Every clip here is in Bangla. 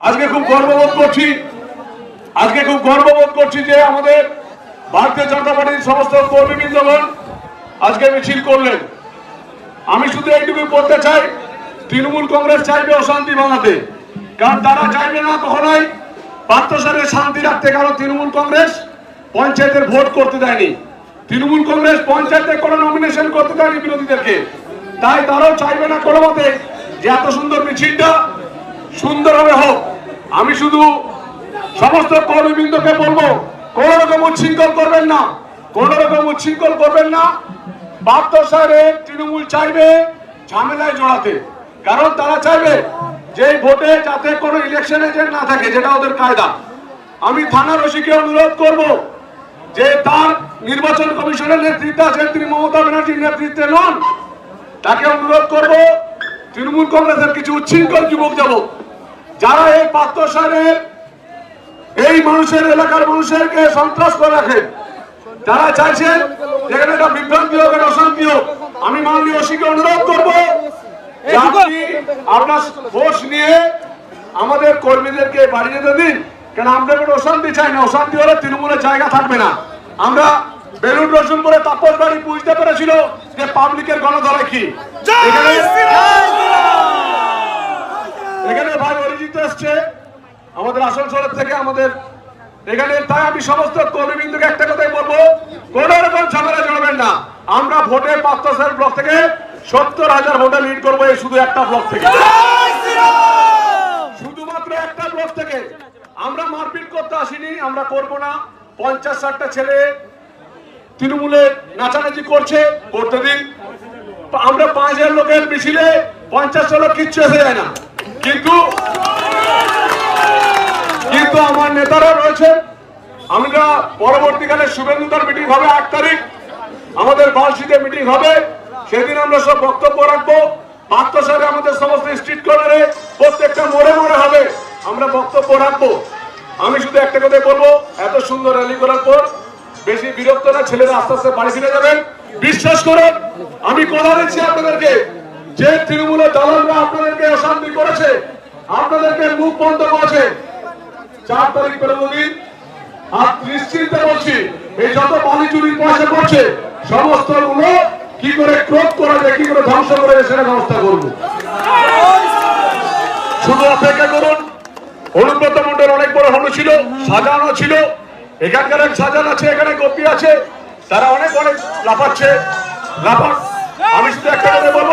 আজকে খুব গর্ববোধ করছি। আজকে খুব গর্ববোধ করছি যে আমাদের ভারতীয় জনতা পার্টির সমস্ত কর্মীবৃন্দগণ আজকে মিছিল করলেন। আমি শুধু এইটুকু বলতে চাই, তৃণমূল কংগ্রেস চাইবে অশান্তি বানাতে কারণ তারা চাইবে না কখনোই পাত্রসারে শান্তি রাখতে, কারণ তৃণমূল কংগ্রেস পঞ্চায়েতের ভোট করতে দেয়নি। তৃণমূল কংগ্রেস পঞ্চায়েতে কোনো নমিনেশন করতে দেয়নি বিরোধীদেরকে। তাই তারাও চাইবে না কোনো মতে যে এত সুন্দর মিছিলটা সুন্দরভাবে হোক, আমি শুধু সমস্ত কর্মীবৃন্দকে বলব, কোন রকম উচ্ছৃঙ্খল করবেন না, কোন রকম উচ্ছৃঙ্খল করবেন না। বাপ্ত সাহেব তৃণমূল চাইবে ঝামেলায় জড়াতে, কারণ তারা চাইবে যে ভোটে যাতে কোনো ইলেকশন এজেন্ট না থাকে, যেটা ওদের কায়দা। আমি থানার ওসিকে অনুরোধ করব যে তার নির্বাচন কমিশনের নেতৃত্বে আছেন তিনি মমতা ব্যানার্জির নেতৃত্বে নন, তাকে অনুরোধ করব তৃণমূল কংগ্রেসের কিছু উচ্ছৃঙ্খল যুবক যাব যারা এই পাত্র সাহেবের এই মানুষের এলাকার মানুষেরকে সন্ত্রাস করে রাখেন তারা চাইছেন যেখানে একটা বিভ্রান্তি হোক একটা অশান্তি হোক আমি মাননীয় ওসিকে অনুরোধ করব আপনার ফোর্স নিয়ে আমাদের কর্মীদেরকে বাড়ি যেতে দিন। কেন আমরা কোনো অশান্তি চাই না? অশান্তি হলে তৃণমূলের জায়গা থাকবে না। আমরা বেলুন রসুন করে তাপস বাড়ি বুঝতে পেরেছিল যে পাবলিকের গণধরে কি এখানে এখানে ভাই অরিজিৎ এসছে আমাদের আসানসোলের থেকে আমাদের এখানে তাই আমি সমস্ত কর্মীবৃন্দকে একটা কথাই বলব কোন রকম ঝামেলা জড়াবেন না। আমরা ভোটে পাঁচশো ব্লক থেকে সত্তর হাজার ভোটে লিড করব এই শুধু একটা ব্লক থেকে। শুধুমাত্র একটা ব্লক থেকে। আমরা মারপিট করতে আসিনি, আমরা করব না। পঞ্চাশ ষাটটা ছেলে তৃণমূলে নাচানাচি করছে করতে দিন আমরা পাঁচ হাজার লোকের মিছিলে পঞ্চাশ লোক কিচ্ছু এসে যায় না। কিন্তু আমার নেতারা রয়েছে আমরা পরবর্তীকালে শুভেন্দুদার মিটিং হবে আট তারিখ। আমাদের বালসিতে মিটিং হবে। সেদিন আমরা সব বক্তব্য রাখব। সাহেব আমাদের সমস্ত স্ট্রিট কর্নারে প্রত্যেকটা মোড়ে মোড়ে হবে। আমরা বক্তব্য রাখব। আমি শুধু একটা কথাই বলব, এত সুন্দর র্যালি করার পর বেশি বিরক্ত না, ছেলেরা আস্তে আস্তে বাড়ি ফিরে যাবেন। বিশ্বাস করুন, আমি কথা দিচ্ছি আপনাদেরকে। যে তৃণমূলের দালালরা আপনাদেরকে অশান্তি করেছে, আপনাদেরকে মুখ বন্ধ করেছে। চার তারিখ পনেরো দিন আর নিশ্চিন্তে বলছি, এই যত বালি চুরির পয়সা সমস্তগুলো কি করে ক্রোধ করা যায়, কি করে ধ্বংস করা সেটা ব্যবস্থা করব। শুধু অপেক্ষা করুন, অনুব্রত মন্ডল অনেক বড় ছিল, সাজানো ছিল, এখানকার এক সাজান আছে, এখানে গোপী আছে, তারা অনেক অনেক লাফাচ্ছে। আমি শুধু একটা কথা বলব,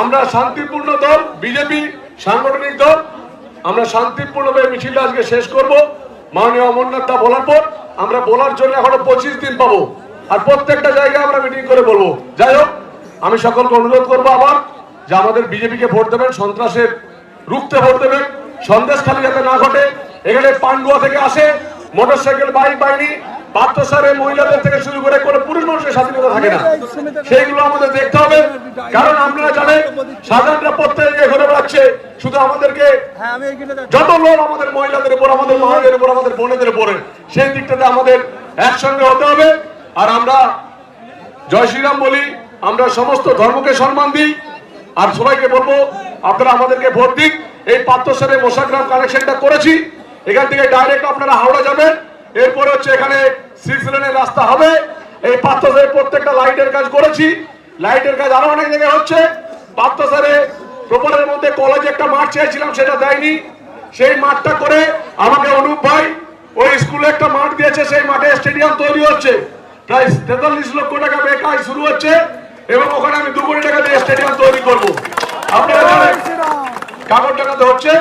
আমরা শান্তিপূর্ণ দল, বিজেপি, সাংগঠনিক দল আমরা শান্তিপূর্ণভাবে মিছিলটা আজকে শেষ করব। মাননীয় অমরনাথ দা বলার পর আমরা বলার জন্য এখনও পঁচিশ দিন পাবো। আর প্রত্যেকটা জায়গায় আমরা মিটিং করে বলব। যাই হোক, আমি সকলকে অনুরোধ করব আবার যে আমাদের বিজেপিকে ভোট দেবেন, সন্ত্রাসের রুখতে ভোট দেবেন, সন্দেশ খালি যাতে না ঘটে, এখানে পান্ডুয়া থেকে আসে মোটরসাইকেল বাইক বাহিনী পাত্রসারে মহিলাদের থেকে শুরু করে কোনো পুরুষ মানুষের স্বাধীনতা থাকে না। সেইগুলো আমাদের দেখতে হবে কারণ আপনারা জানেন সাধারণরা প্রত্যেক ঘুরে বেড়াচ্ছে শুধু আমাদেরকে যত লোক আমাদের মহিলাদের উপর আমাদের মায়েদের উপর আমাদের বোনেদের উপরে সেই দিকটাতে আমাদের একসঙ্গে হতে হবে। আর আমরা জয় শ্রীরাম বলি আমরা সমস্ত ধর্মকে সম্মান দিই। আর সবাইকে বলব আপনারা আমাদেরকে ভোট দিন। এই পাত্রসারে মশাগ্রাম কানেকশনটা করেছি। এখান থেকে ডাইরেক্ট আপনারা হাওড়া যাবেন। এরপরে হচ্ছে এখানে সিক্স লেনের রাস্তা হবে। এই পাত্রসারে প্রত্যেকটা লাইটের কাজ করেছি। লাইটের কাজ আরও অনেক জায়গায় হচ্ছে। পাত্রসারে প্রপারের মধ্যে কলেজে একটা মাঠ চেয়েছিলাম, সেটা দেয়নি। সেই মাঠটা করে আমাকে অনুপ ভাই ওই স্কুলে একটা মাঠ দিয়েছে, সেই মাঠে স্টেডিয়াম তৈরি হচ্ছে। প্রায় তেতাল্লিশ লক্ষ টাকা বেকার শুরু হচ্ছে এবং ওখানে আমি দু কোটি টাকা দিয়ে স্টেডিয়াম তৈরি করব। আপনারা কাগজ টাকাতে হচ্ছে।